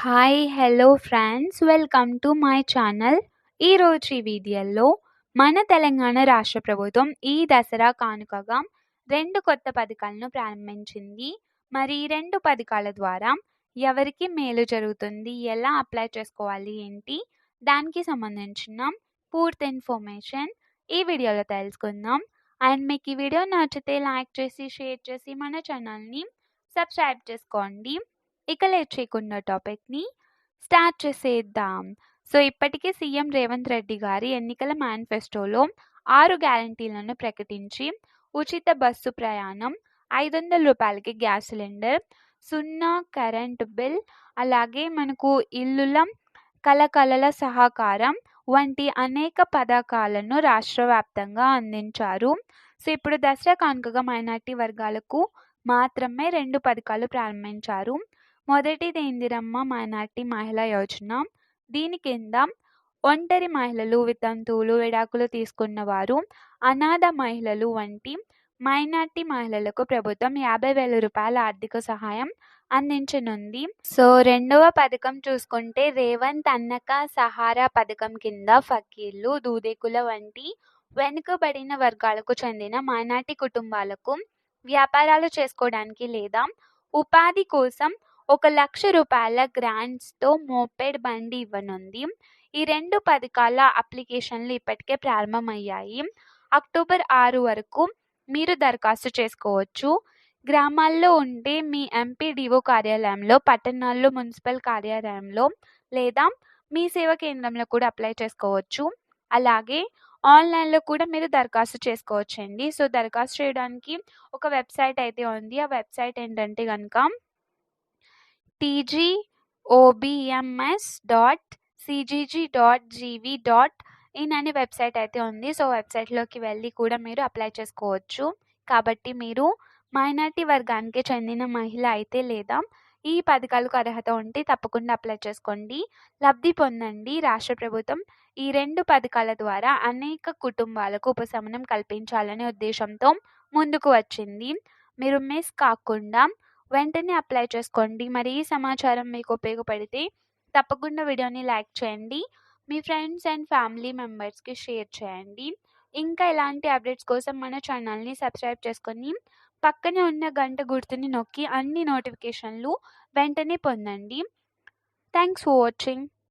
Hi hello friends welcome to my channel ఈరోజు ఈ వీడియోలో మన తెలంగాణ రాష్ట్ర ప్రభుత్వం ఈ దసరా కానుకగా రెండు కొత్త పథకాలను ప్రారంభించింది. మరి ఈ రెండు పథకాల ద్వారా ఎవరికి మేలు జరుగుతుంది? ఎలా అప్లై చేసుకోవాలి? ఏంటి? దానికి సంబంధించిన పూర్తి ఇన్ఫర్మేషన్ ఈ వీడియోలో తెలుసుకుందాం. అండ్ మీకు ఈ వీడియో నచ్చితే లైక్ చేసి షేర్ చేసి మన ఛానల్ని సబ్స్క్రైబ్ చేసుకోండి. ఇక లేట్ టాపిక్ని స్టార్ట్ చేసేద్దాం. సో ఇప్పటికే సీఎం రేవంత్ రెడ్డి గారి ఎన్నికల మేనిఫెస్టోలో ఆరు గ్యారంటీలను ప్రకటించి ఉచిత బస్సు ప్రయాణం ఐదు వందల రూపాయలకి గ్యాస్ సిలిండర్ సున్నా కరెంట్ బిల్ అలాగే మనకు ఇల్లుల కలకలల సహకారం వంటి అనేక పథకాలను రాష్ట్ర వ్యాప్తంగా అందించారు. సో ఇప్పుడు దసరా కానుకగా మైనార్టీ వర్గాలకు మాత్రమే రెండు పథకాలు ప్రారంభించారు. మొదటిది ఇందిరమ్మ మైనార్టీ మహిళా యోజన. దీని కింద ఒంటరి మహిళలు వితంతువులు విడాకులు తీసుకున్న వారు అనాథ మహిళలు వంటి మైనార్టీ మహిళలకు ప్రభుత్వం యాభై వేల రూపాయల ఆర్థిక సహాయం అందించనుంది. సో రెండవ పథకం చూసుకుంటే రేవంత్ అన్నక సహారా పథకం కింద ఫకీర్లు దూదేకుల వంటి వెనుకబడిన వర్గాలకు చెందిన మైనార్టీ కుటుంబాలకు వ్యాపారాలు చేసుకోవడానికి లేదా ఉపాధి కోసం ఒక లక్ష రూపాయల గ్రాంట్స్తో మోపెడ్ బండి ఇవ్వనుంది. ఈ రెండు పథకాల అప్లికేషన్లు ఇప్పటికే ప్రారంభమయ్యాయి. అక్టోబర్ ఆరు వరకు మీరు దరఖాస్తు చేసుకోవచ్చు. గ్రామాల్లో ఉంటే మీ ఎంపీడీఓ కార్యాలయంలో పట్టణాల్లో మున్సిపల్ కార్యాలయంలో లేదా మీ సేవా కేంద్రంలో కూడా అప్లై చేసుకోవచ్చు. అలాగే ఆన్లైన్లో కూడా మీరు దరఖాస్తు చేసుకోవచ్చండి. సో దరఖాస్తు చేయడానికి ఒక వెబ్సైట్ అయితే ఉంది. ఆ వెబ్సైట్ ఏంటంటే కనుక TG OBMS dot CGG dot GV dot in అనే వెబ్సైట్ అయితే ఉంది. సో వెబ్సైట్లోకి వెళ్ళి కూడా మీరు అప్లై చేసుకోవచ్చు. కాబట్టి మీరు మైనార్టీ వర్గానికి చెందిన మహిళ అయితే లేదా ఈ పథకాలకు అర్హత ఉంటే తప్పకుండా అప్లై చేసుకోండి. లబ్ధి పొందండి. రాష్ట్ర ప్రభుత్వం ఈ రెండు పథకాల ద్వారా అనేక కుటుంబాలకు ఉపశమనం కల్పించాలనే ఉద్దేశంతో ముందుకు వచ్చింది. మీరు మిస్ కాకుండా వెంటనే అప్లై చేసుకోండి. మరి ఈ సమాచారం మీకు ఉపయోగపడితే తప్పకుండా వీడియోని లైక్ చేయండి. మీ ఫ్రెండ్స్ అండ్ ఫ్యామిలీ మెంబర్స్కి షేర్ చేయండి. ఇంకా ఇలాంటి అప్డేట్స్ కోసం మన ఛానల్ని సబ్స్క్రైబ్ చేసుకొని పక్కనే ఉన్న గంట గుర్తుని నొక్కి అన్ని నోటిఫికేషన్లు వెంటనే పొందండి. Thanks for watching.